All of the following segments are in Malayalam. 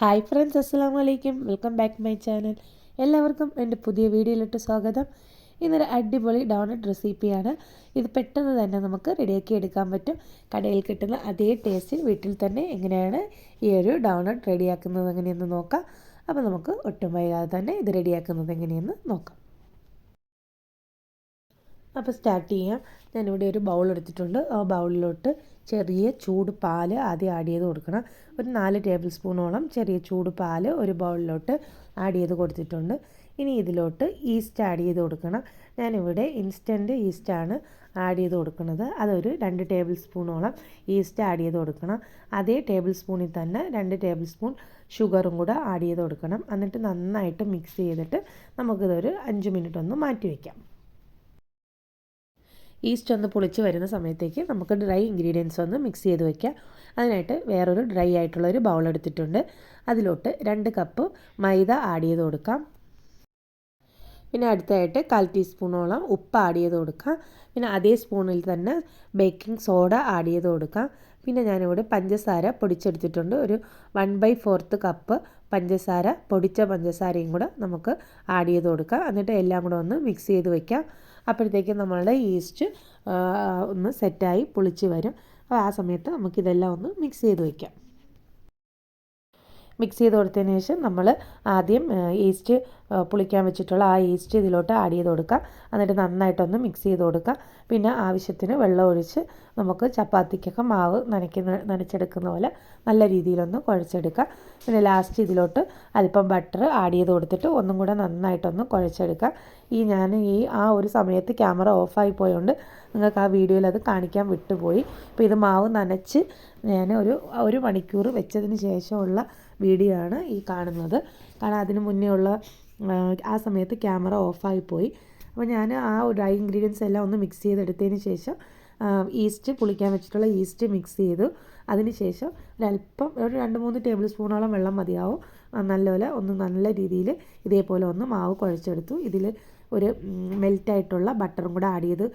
ഹായ് ഫ്രണ്ട്സ് അസ്സാം വലൈക്കും വെൽക്കം ബാക്ക് മൈ ചാനൽ എല്ലാവർക്കും എന്റെ പുതിയ വീഡിയോയിലോട്ട് സ്വാഗതം. ഇന്നൊരു അടിപൊളി ഡോണറ്റ് റെസിപ്പിയാണ് ഇത് പെട്ടെന്ന് തന്നെ നമുക്ക് റെഡിയാക്കി എടുക്കാൻ പറ്റും. കടയിൽ കിട്ടുന്ന അതേ ടേസ്റ്റിൽ വീട്ടിൽ തന്നെ എങ്ങനെയാണ് ഈ ഒരു ഡോണറ്റ് റെഡിയാക്കുന്നത് എങ്ങനെയെന്ന് നോക്കാം. അപ്പോൾ നമുക്ക് ഒട്ടും വൈകാതെ തന്നെ ഇത് റെഡിയാക്കുന്നത് എങ്ങനെയെന്ന് നോക്കാം. അപ്പോൾ സ്റ്റാർട്ട് ചെയ്യാം. ഞാനിവിടെ ഒരു ബൗൾ എടുത്തിട്ടുണ്ട്. ആ ബൗളിലോട്ട് ചെറിയ ചൂട് പാൽ ആദ്യം ആഡ് ചെയ്ത് കൊടുക്കണം. ഒരു നാല് ടേബിൾ സ്പൂണോളം ചെറിയ ചൂട് പാൽ ഒരു ബൗളിലോട്ട് ആഡ് ചെയ്ത് കൊടുത്തിട്ടുണ്ട്. ഇനി ഇതിലോട്ട് ഈസ്റ്റ് ആഡ് ചെയ്ത് കൊടുക്കണം. ഞാനിവിടെ ഇൻസ്റ്റന്റ് ഈസ്റ്റാണ് ആഡ് ചെയ്ത് കൊടുക്കുന്നത്. അതൊരു രണ്ട് ടേബിൾ സ്പൂണോളം ഈസ്റ്റ് ആഡ് ചെയ്ത് കൊടുക്കണം. അതേ ടേബിൾ സ്പൂണിൽ തന്നെ രണ്ട് ടേബിൾ സ്പൂൺ ഷുഗറും കൂടെ ആഡ് ചെയ്ത് കൊടുക്കണം. എന്നിട്ട് നന്നായിട്ട് മിക്സ് ചെയ്തിട്ട് നമുക്കിതൊരു അഞ്ച് മിനിറ്റ് ഒന്ന് മാറ്റി വയ്ക്കാം ഈസ്റ്റ് ഒന്ന് പൊളിച്ച് വരുന്ന സമയത്തേക്ക് നമുക്ക് ഡ്രൈ ഇൻഗ്രീഡിയൻസ് ഒന്ന് മിക്സ് ചെയ്ത് വയ്ക്കാം അതിനായിട്ട് വേറൊരു ഡ്രൈ ആയിട്ടുള്ള ഒരു ബൗൾ എടുത്തിട്ടുണ്ട്. അതിലോട്ട് രണ്ട് കപ്പ് മൈദ ആഡ് ചെയ്ത് കൊടുക്കാം. പിന്നെ അടുത്തായിട്ട് കാൽ ടീസ്പൂണോളം ഉപ്പ് ആഡ് ചെയ്ത് കൊടുക്കാം. പിന്നെ അതേ സ്പൂണിൽ തന്നെ ബേക്കിംഗ് സോഡ ആഡ് ചെയ്ത് കൊടുക്കാം. പിന്നെ ഞാനിവിടെ പഞ്ചസാര പൊടിച്ചെടുത്തിട്ടുണ്ട്. ഒരു വൺ ബൈ ഫോർത്ത് കപ്പ് പഞ്ചസാര പൊടിച്ച പഞ്ചസാരയും കൂടെ നമുക്ക് ആഡ് ചെയ്ത് കൊടുക്കാം. എന്നിട്ട് എല്ലാം കൂടെ ഒന്ന് മിക്സ് ചെയ്ത് വയ്ക്കാം അപ്പോഴത്തേക്കും നമ്മളുടെ ഈസ്റ്റ് ഒന്ന് സെറ്റായി പൊളിച്ച് വരും. അപ്പോൾ ആ സമയത്ത് നമുക്കിതെല്ലാം ഒന്ന് മിക്സ് ചെയ്ത് വയ്ക്കാം മിക്സ് ചെയ്ത് കൊടുത്തതിന് ശേഷം നമ്മൾ ആദ്യം ഈസ്റ്റ് പുളിക്കാൻ വെച്ചിട്ടുള്ള ആ ഈസ്റ്റ് ഇതിലോട്ട് ആഡ് ചെയ്ത് കൊടുക്കുക എന്നിട്ട് നന്നായിട്ടൊന്ന് മിക്സ് ചെയ്ത് കൊടുക്കുക പിന്നെ ആവശ്യത്തിന് വെള്ളം ഒഴിച്ച് നമുക്ക് ചപ്പാത്തിക്കൊക്കെ മാവ് നനയ്ക്കുന്ന നനച്ചെടുക്കുന്ന പോലെ നല്ല രീതിയിലൊന്ന് കുഴച്ചെടുക്കുക പിന്നെ ലാസ്റ്റ് ഇതിലോട്ട് അല്പം ബട്ടർ ആഡ് ചെയ്ത് കൊടുത്തിട്ട് ഒന്നും കൂടെ നന്നായിട്ടൊന്ന് കുഴച്ചെടുക്കുക ഈ ഞാൻ ഈ ആ ഒരു സമയത്ത് ക്യാമറ ഓഫായി പോയതുകൊണ്ട് നിങ്ങൾക്ക് ആ വീഡിയോയിൽ അത് കാണിക്കാൻ വിട്ടുപോയി. അപ്പോൾ ഇത് മാവ് നനച്ച് ഞാൻ ഒരു ഒരു മണിക്കൂർ വെച്ചതിന് ശേഷമുള്ള വീഡിയോ ആണ് ഈ കാണുന്നത്. കാരണം അതിന് മുന്നേ ഉള്ള ആ സമയത്ത് ക്യാമറ ഓഫായിപ്പോയി പോയി. അപ്പോൾ ഞാൻ ആ ഡ്രൈ ഇൻഗ്രീഡിയൻസ് എല്ലാം ഒന്ന് മിക്സ് ചെയ്തെടുത്തതിന് ശേഷം ഈസ്റ്റ് പുളിക്കാൻ വെച്ചിട്ടുള്ള ഈസ്റ്റ് മിക്സ് ചെയ്തു. അതിന് ശേഷം ഒരല്പം ഒരു രണ്ട് മൂന്ന് ടേബിൾ സ്പൂണോളം വെള്ളം മതിയാവും. നല്ലപോലെ ഒന്ന് നല്ല രീതിയിൽ ഇതേപോലെ ഒന്ന് മാവ് കുഴച്ചെടുത്തു. ഇതിൽ ഒരു മെൽറ്റായിട്ടുള്ള ബട്ടറും കൂടെ ആഡ് ചെയ്ത്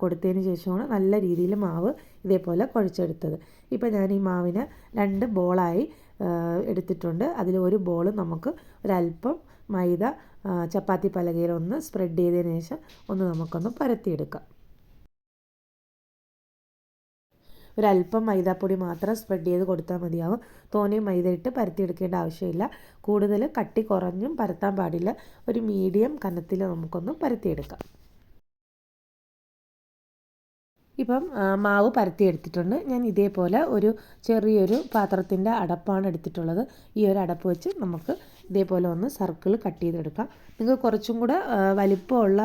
കൊടുത്തതിന് ശേഷമാണ് നല്ല രീതിയിൽ മാവ് ഇതേപോലെ കുഴച്ചെടുത്തത്. ഇപ്പോൾ ഞാൻ ഈ മാവിനെ രണ്ട് ബോളായി എടുത്തിട്ടുണ്ട്. അതിൽ ഒരു ബോൾ നമുക്ക് ഒരല്പം മൈദ ചപ്പാത്തി പലകയിൽ ഒന്ന് സ്പ്രെഡ് ചെയ്തതിന് ശേഷം ഒന്ന് നമുക്കൊന്ന് പരത്തിയെടുക്കാം. ഒരല്പം മൈദാപ്പൊടി മാത്രം സ്പ്രെഡ് ചെയ്ത് കൊടുത്താൽ മതിയാവും. തോനെയും മൈദ ഇട്ട് പരത്തിയെടുക്കേണ്ട ആവശ്യമില്ല. കൂടുതൽ കട്ടി കുറഞ്ഞും പരത്താൻ പാടില്ല. ഒരു മീഡിയം കനത്തിൽ നമുക്കൊന്ന് പരത്തിയെടുക്കാം. ഇപ്പം മാവ് പരത്തി എടുത്തിട്ടുണ്ട്. ഞാൻ ഇതേപോലെ ഒരു ചെറിയൊരു പാത്രത്തിന്റെ അടപ്പാണ് എടുത്തിട്ടുള്ളത്. ഈ ഒരു അടപ്പ് വെച്ച് നമുക്ക് ഇതേപോലെ ഒന്ന് സർക്കിൾ കട്ട് ചെയ്തെടുക്കാം. നിങ്ങൾക്ക് കുറച്ചും കൂടെ വലിപ്പമുള്ള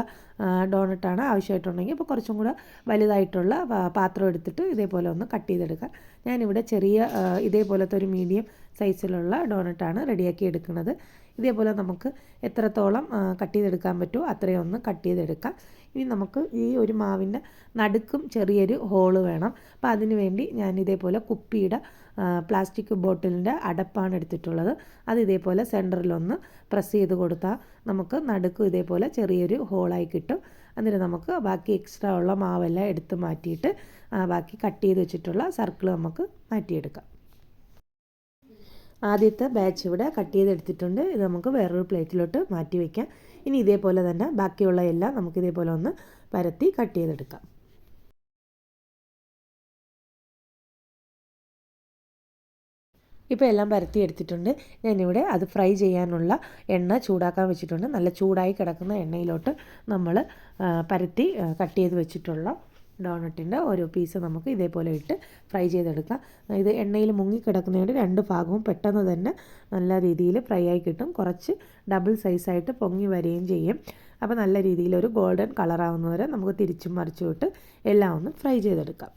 ഡോണട്ടാണ് ആവശ്യമായിട്ടുണ്ടെങ്കിൽ അപ്പോൾ കുറച്ചും കൂടെ വലുതായിട്ടുള്ള പാത്രം എടുത്തിട്ട് ഇതേപോലെ ഒന്ന് കട്ട് ചെയ്തെടുക്കാം. ഞാനിവിടെ ചെറിയ ഇതേപോലത്തെ ഒരു മീഡിയം സൈസിലുള്ള ഡോണട്ടാണ് റെഡിയാക്കി എടുക്കുന്നത്. ഇതേപോലെ നമുക്ക് എത്രത്തോളം കട്ട് ചെയ്തെടുക്കാൻ പറ്റുമോ അത്രയും ഒന്ന് കട്ട് ചെയ്തെടുക്കാം. ഇനി നമുക്ക് ഈ ഒരു മാവിന്റെ നടുക്കും ചെറിയൊരു ഹോൾ വേണം. അപ്പോൾ അതിനുവേണ്ടി ഞാൻ ഇതേപോലെ കുപ്പിയുടെ പ്ലാസ്റ്റിക് ബോട്ടിലിന്റെ അടപ്പാണ് എടുത്തിട്ടുള്ളത്. അത് ഇതേപോലെ സെന്ററിലൊന്ന് പ്രസ് ചെയ്ത് കൊടുത്താൽ നമുക്ക് നടുക്ക് ഇതേപോലെ ചെറിയൊരു ഹോളായി കിട്ടും. എന്നിട്ട് നമുക്ക് ബാക്കി എക്സ്ട്രാ ഉള്ള മാവെല്ലാം എടുത്ത് മാറ്റിയിട്ട് ബാക്കി കട്ട് ചെയ്ത് വെച്ചിട്ടുള്ള സർക്കിൾ നമുക്ക് മാറ്റിയെടുക്കാം. ആദ്യത്തെ ബാച്ച് ഇവിടെ കട്ട് ചെയ്തെടുത്തിട്ടുണ്ട് ഇത് നമുക്ക് വേറൊരു പ്ലേറ്റിലോട്ട് മാറ്റി വയ്ക്കാം ഇനി ഇതേപോലെ തന്നെ ബാക്കിയുള്ള എല്ലാം നമുക്ക് ഇതേപോലെ ഒന്ന് പരത്തി കട്ട് ചെയ്തെടുക്കാം. ഇപ്പോൾ എല്ലാം പരത്തി എടുത്തിട്ടുണ്ട്. ഞാനിവിടെ അത് ഫ്രൈ ചെയ്യാനുള്ള എണ്ണ ചൂടാക്കാൻ വെച്ചിട്ടുണ്ട്. നല്ല ചൂടായി കിടക്കുന്ന എണ്ണയിലോട്ട് നമ്മൾ പരത്തി കട്ട് ചെയ്ത് വെച്ചിട്ടുള്ള ഡോണട്ടിന്റെ ഓരോ പീസ് നമുക്ക് ഇതേപോലെ ഇട്ട് ഫ്രൈ ചെയ്തെടുക്കാം. ഇത് എണ്ണയിൽ മുങ്ങിക്കിടക്കുന്നതുകൊണ്ട് രണ്ട് ഭാഗവും പെട്ടെന്ന് തന്നെ നല്ല രീതിയിൽ ഫ്രൈ ആയി കിട്ടും. കുറച്ച് ഡബിൾ സൈസായിട്ട് പൊങ്ങി വരികയും ചെയ്യും. അപ്പോൾ നല്ല രീതിയിൽ ഒരു ഗോൾഡൻ കളറാവുന്നവരെ നമുക്ക് തിരിച്ചും മറിച്ചും ഇട്ട് എല്ലാം ഒന്ന് ഫ്രൈ ചെയ്തെടുക്കാം.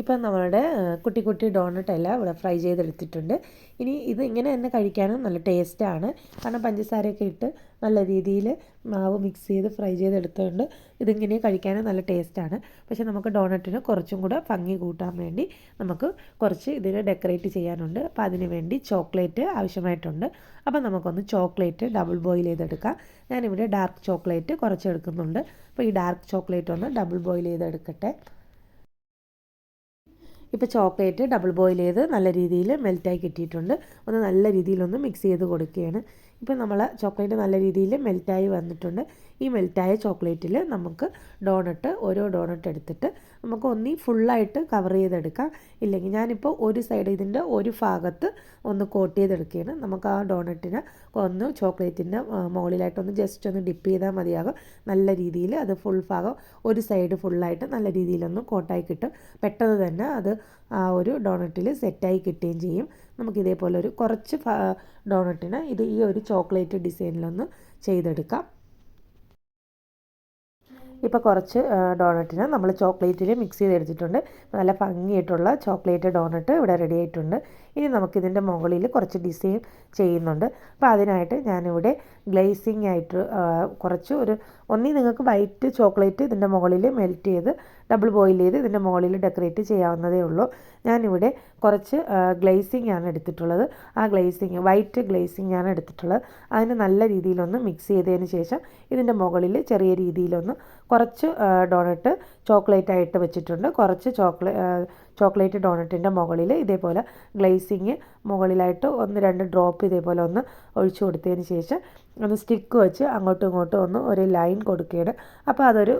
ഇപ്പം നമ്മളുടെ കുട്ടി കുട്ടി ഡോണട്ട് എല്ലാം ഇവിടെ ഫ്രൈ ചെയ്തെടുത്തിട്ടുണ്ട്. ഇനി ഇത് ഇങ്ങനെ തന്നെ കഴിക്കാനും നല്ല ടേസ്റ്റാണ് കാരണം പഞ്ചസാരയൊക്കെ ഇട്ട് നല്ല രീതിയിൽ മാവ് മിക്സ് ചെയ്ത് ഫ്രൈ ചെയ്തെടുത്തുകൊണ്ട് ഇതിങ്ങനെ കഴിക്കാനും നല്ല ടേസ്റ്റാണ് പക്ഷേ നമുക്ക് ഡോണട്ടിന് കുറച്ചും കൂടെ ഭംഗി കൂട്ടാൻ വേണ്ടി നമുക്ക് കുറച്ച് ഇതിന് ഡെക്കറേറ്റ് ചെയ്യാനുണ്ട്. അപ്പോൾ അതിന് വേണ്ടി ചോക്ലേറ്റ് ആവശ്യമായിട്ടുണ്ട്. അപ്പോൾ നമുക്കൊന്ന് ചോക്ലേറ്റ് ഡബിൾ ബോയിൽ ചെയ്തെടുക്കാം. ഞാനിവിടെ ഡാർക്ക് ചോക്ലേറ്റ് കുറച്ച് എടുക്കുന്നുണ്ട് അപ്പോൾ ഈ ഡാർക്ക് ചോക്ലേറ്റ് ഒന്ന് ഡബിൾ ബോയിൽ ചെയ്തെടുക്കട്ടെ. ഇപ്പോൾ ചോക്ലേറ്റ് ഡബിൾ ബോയിൽ ചെയ്ത് നല്ല രീതിയിൽ മെൽറ്റായി കിട്ടിയിട്ടുണ്ട്. ഒന്ന് നല്ല രീതിയിലൊന്ന് മിക്സ് ചെയ്ത് കൊടുക്കുകയാണ്. ഇപ്പോൾ നമ്മൾ ചോക്ലേറ്റ് നല്ല രീതിയിൽ മെൽറ്റായി വന്നിട്ടുണ്ട്. ഈ മെൽറ്റായ ചോക്ലേറ്റിൽ നമുക്ക് ഡോണട്ട് ഓരോ ഡോണട്ട് എടുത്തിട്ട് നമുക്ക് ഒന്നി ഫുള്ളായിട്ട് കവർ ചെയ്തെടുക്കാം. ഇല്ലെങ്കിൽ ഞാനിപ്പോൾ ഒരു സൈഡ് ഇതിന്റെ ഒരു ഭാഗത്ത് ഒന്ന് കോട്ട് ചെയ്തെടുക്കുകയാണ്. നമുക്ക് ആ ഡോണട്ടിനെ ഒന്ന് ചോക്ലേറ്റിന്റെ മുകളിലായിട്ടൊന്ന് ജസ്റ്റ് ഒന്ന് ഡിപ്പ് ചെയ്താൽ മതിയാകും. നല്ല രീതിയിൽ അത് ഫുൾ ഭാഗം ഒരു സൈഡ് ഫുള്ളായിട്ട് നല്ല രീതിയിലൊന്ന് കോട്ടായി കിട്ടും. പെട്ടെന്ന് തന്നെ അത് ആ ഒരു ഡോണട്ടിൽ സെറ്റായി കിട്ടുകയും ചെയ്യും. നമുക്ക് ഇതേപോലെ ഒരു കുറച്ച് ഡോണട്ടിനെ ഇത് ഈ ഒരു ചോക്ലേറ്റ് ഡിസൈനിലൊന്ന് ചെയ്തെടുക്കാം. ഇപ്പോൾ കുറച്ച് ഡോണറ്റിന് നമ്മൾ ചോക്ലേറ്റിൽ മിക്സ് ചെയ്തെടുത്തിട്ടുണ്ട്. നല്ല ഭംഗിയായിട്ടുള്ള ചോക്ലേറ്റ് ഡോണറ്റ് ഇവിടെ റെഡി ആയിട്ടുണ്ട്. ഇനി നമുക്കിതിന്റെ മുകളിൽ കുറച്ച് ഡിസൈൻ ചെയ്യുന്നുണ്ട്. അപ്പോൾ അതിനായിട്ട് ഞാനിവിടെ ഗ്ലേസിങ് ആയിട്ട് കുറച്ച് ഒരു ഒന്നി നിങ്ങൾക്ക് വൈറ്റ് ചോക്ലേറ്റ് ഇതിന്റെ മുകളിൽ മെൽറ്റ് ചെയ്ത് ഡബിൾ ബോയിൽ ചെയ്ത് ഇതിന്റെ മുകളിൽ ഡെക്കറേറ്റ് ചെയ്യാവുന്നതേ ഉള്ളൂ. ഞാനിവിടെ കുറച്ച് ഗ്ലേസിങ് ആണ് എടുത്തിട്ടുള്ളത്. ആ ഗ്ലേസിങ് വൈറ്റ് ഗ്ലേസിങ് ആണ് എടുത്തിട്ടുള്ളത്. അതിന് നല്ല രീതിയിലൊന്ന് മിക്സ് ചെയ്തതിന് ശേഷം ഇതിന്റെ മുകളിൽ ചെറിയ രീതിയിലൊന്ന് കുറച്ച് ഡോണട്ട് ചോക്ലേറ്റ് ആയിട്ട് വെച്ചിട്ടുണ്ട്. കുറച്ച് ചോക്ലേ ചോക്ലേറ്റ് ഡോണറ്റിന്റെ മുകളിൽ ഇതേപോലെ ഗ്ലേസിങ് മുകളിലായിട്ട് ഒന്ന് രണ്ട് ഡ്രോപ്പ് ഇതേപോലെ ഒന്ന് ഒഴിച്ചു കൊടുത്തതിന് ശേഷം ഒന്ന് സ്റ്റിക്ക് വെച്ച് അങ്ങോട്ടും ഇങ്ങോട്ടും ഒന്ന് ഒരു ലൈൻ കൊടുക്കുകയാണ്. അപ്പോൾ അതൊരു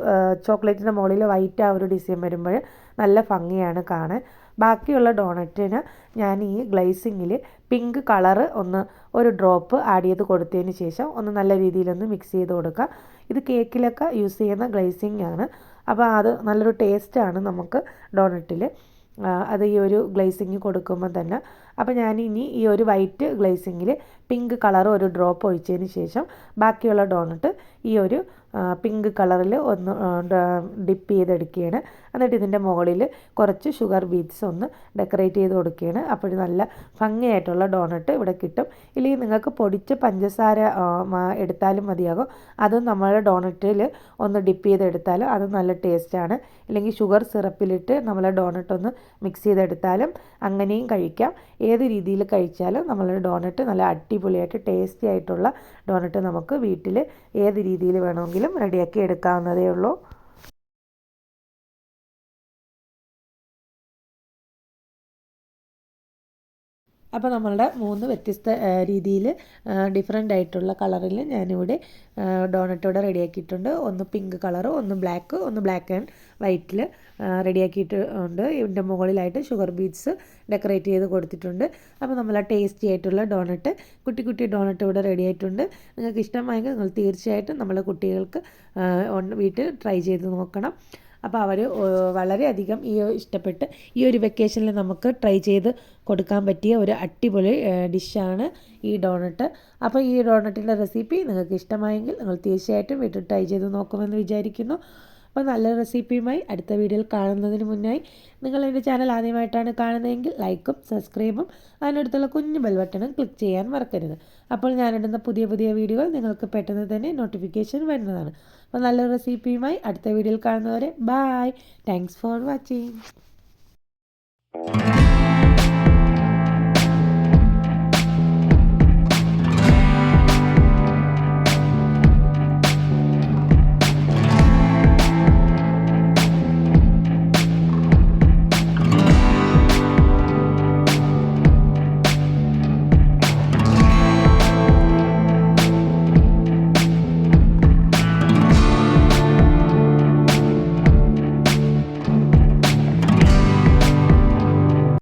ചോക്ലേറ്റിന്റെ മുകളിൽ വൈറ്റ് ആ ഒരു ഡിസൈൻ വരുമ്പോൾ നല്ല ഭംഗിയാണ് കാണാൻ. ബാക്കിയുള്ള ഡോണറ്റിന് ഞാൻ ഈ ഗ്ലേസിങ്ങിൽ പിങ്ക് കളറ് ഒന്ന് ഒരു ഡ്രോപ്പ് ആഡ് ചെയ്ത് കൊടുത്തതിന് ശേഷം ഒന്ന് നല്ല രീതിയിലൊന്ന് മിക്സ് ചെയ്ത് കൊടുക്കുക. ഇത് കേക്കിലൊക്കെ യൂസ് ചെയ്യുന്ന ഗ്ലേസിങ് ആണ് അപ്പോൾ അത് നല്ലൊരു ടേസ്റ്റാണ് നമുക്ക് ഡോണറ്റിൽ. അത് ഈ ഒരു ഗ്ലേസിങ് കൊടുക്കുമ്പോൾ തന്നെ. അപ്പോൾ ഞാൻ ഇനി ഈ ഒരു വൈറ്റ് ഗ്ലേസിങ്ങിൽ പിങ്ക് കളർ ഒരു ഡ്രോപ്പ് ഒഴിച്ചതിന് ശേഷം ബാക്കിയുള്ള ഡോണട്ട് ഈ ഒരു പിങ്ക് കളറിൽ ഒന്ന് ഡിപ്പ് ചെയ്തെടുക്കുകയാണ്. എന്നിട്ട് ഇതിന്റെ മുകളിൽ കുറച്ച് ഷുഗർ ബീറ്റ്സ് ഒന്ന് ഡെക്കറേറ്റ് ചെയ്ത് കൊടുക്കുകയാണ്. അപ്പോൾ നല്ല ഭംഗിയായിട്ടുള്ള ഡോണട്ട് ഇവിടെ കിട്ടും. ഇല്ലെങ്കിൽ നിങ്ങൾക്ക് പൊടിച്ച് പഞ്ചസാര എടുത്താലും മതിയാകും. അതും നമ്മളെ ഡോണറ്റിൽ ഒന്ന് ഡിപ്പ് ചെയ്തെടുത്താലും അത് നല്ല ടേസ്റ്റാണ്. ഇല്ലെങ്കിൽ ഷുഗർ സിറപ്പിലിട്ട് നമ്മളെ ഡോണട്ട് ഒന്ന് മിക്സ് ചെയ്തെടുത്താലും അങ്ങനെയും കഴിക്കാം. ഏത് രീതിയിൽ കഴിച്ചാലും നമ്മളുടെ ഡോണട്ട് നല്ല അടിപൊളിയായിട്ട് ടേസ്റ്റി ആയിട്ടുള്ള ഡോണറ്റ് നമുക്ക് വീട്ടിൽ ഏത് രീതിയിൽ വേണമെങ്കിലും റെഡിയാക്കി എടുക്കാവുന്നതേ ഉള്ളൂ. അപ്പോൾ നമ്മളുടെ മൂന്ന് വ്യത്യസ്ത രീതിയിൽ ഡിഫറെന്റ് ആയിട്ടുള്ള കളറിൽ ഞാനിവിടെ ഡോണറ്റോടെ റെഡിയാക്കിയിട്ടുണ്ട്. ഒന്ന് പിങ്ക് കളർ ഒന്ന് ബ്ലാക്ക് ഒന്ന് ബ്ലാക്ക് ആൻഡ് വൈറ്റിൽ റെഡിയാക്കിയിട്ടുണ്ട്. ഇതിന്റെ മുകളിലായിട്ട് ഷുഗർ ബീറ്റ്സ് ഡെക്കറേറ്റ് ചെയ്ത് കൊടുത്തിട്ടുണ്ട്. അപ്പോൾ നമ്മൾ ടേസ്റ്റി ആയിട്ടുള്ള ഡോണറ്റ് കുട്ടി കുട്ടി ഡോണറ്റ് ഇവിടെ റെഡി ആയിട്ടുണ്ട്. നിങ്ങൾക്ക് ഇഷ്ടമായെങ്കിൽ നിങ്ങൾ തീർച്ചയായിട്ടും നമ്മളെ കുട്ടികൾക്ക് വീട്ടിൽ ട്രൈ ചെയ്ത് നോക്കണം. അപ്പോൾ അവർ വളരെയധികം ഈ ഇഷ്ടപ്പെട്ട് ഈ ഒരു വെക്കേഷനിൽ നമുക്ക് ട്രൈ ചെയ്ത് കൊടുക്കാൻ പറ്റിയ ഒരു അടിപൊളി ഡിഷാണ് ഈ ഡോണട്ട് അപ്പോൾ ഈ ഡോണട്ടിന്റെ റെസിപ്പി നിങ്ങൾക്ക് ഇഷ്ടമായെങ്കിൽ നിങ്ങൾ തീർച്ചയായിട്ടും വീട്ടിൽ ട്രൈ ചെയ്ത് നോക്കുമെന്ന് വിചാരിക്കുന്നു. അപ്പോൾ നല്ല റെസിപ്പിയുമായി അടുത്ത വീഡിയോയിൽ കാണുന്നതിന് മുന്നായി നിങ്ങൾ എന്റെ ചാനൽ ആദ്യമായിട്ടാണ് കാണുന്നതെങ്കിൽ ലൈക്കും സബ്സ്ക്രൈബും അതിനടുത്തുള്ള കുഞ്ഞു ബെൽബട്ടണും ക്ലിക്ക് ചെയ്യാൻ മറക്കരുത്. അപ്പോൾ ഞാനിടുന്ന പുതിയ പുതിയ വീഡിയോകൾ നിങ്ങൾക്ക് പെട്ടെന്ന് തന്നെ നോട്ടിഫിക്കേഷൻ വരുന്നതാണ്. അപ്പോൾ നല്ല റെസിപ്പിയുമായി അടുത്ത വീഡിയോയിൽ കാണുന്നവരെ ബായ് താങ്ക്സ് ഫോർ വാച്ചിങ്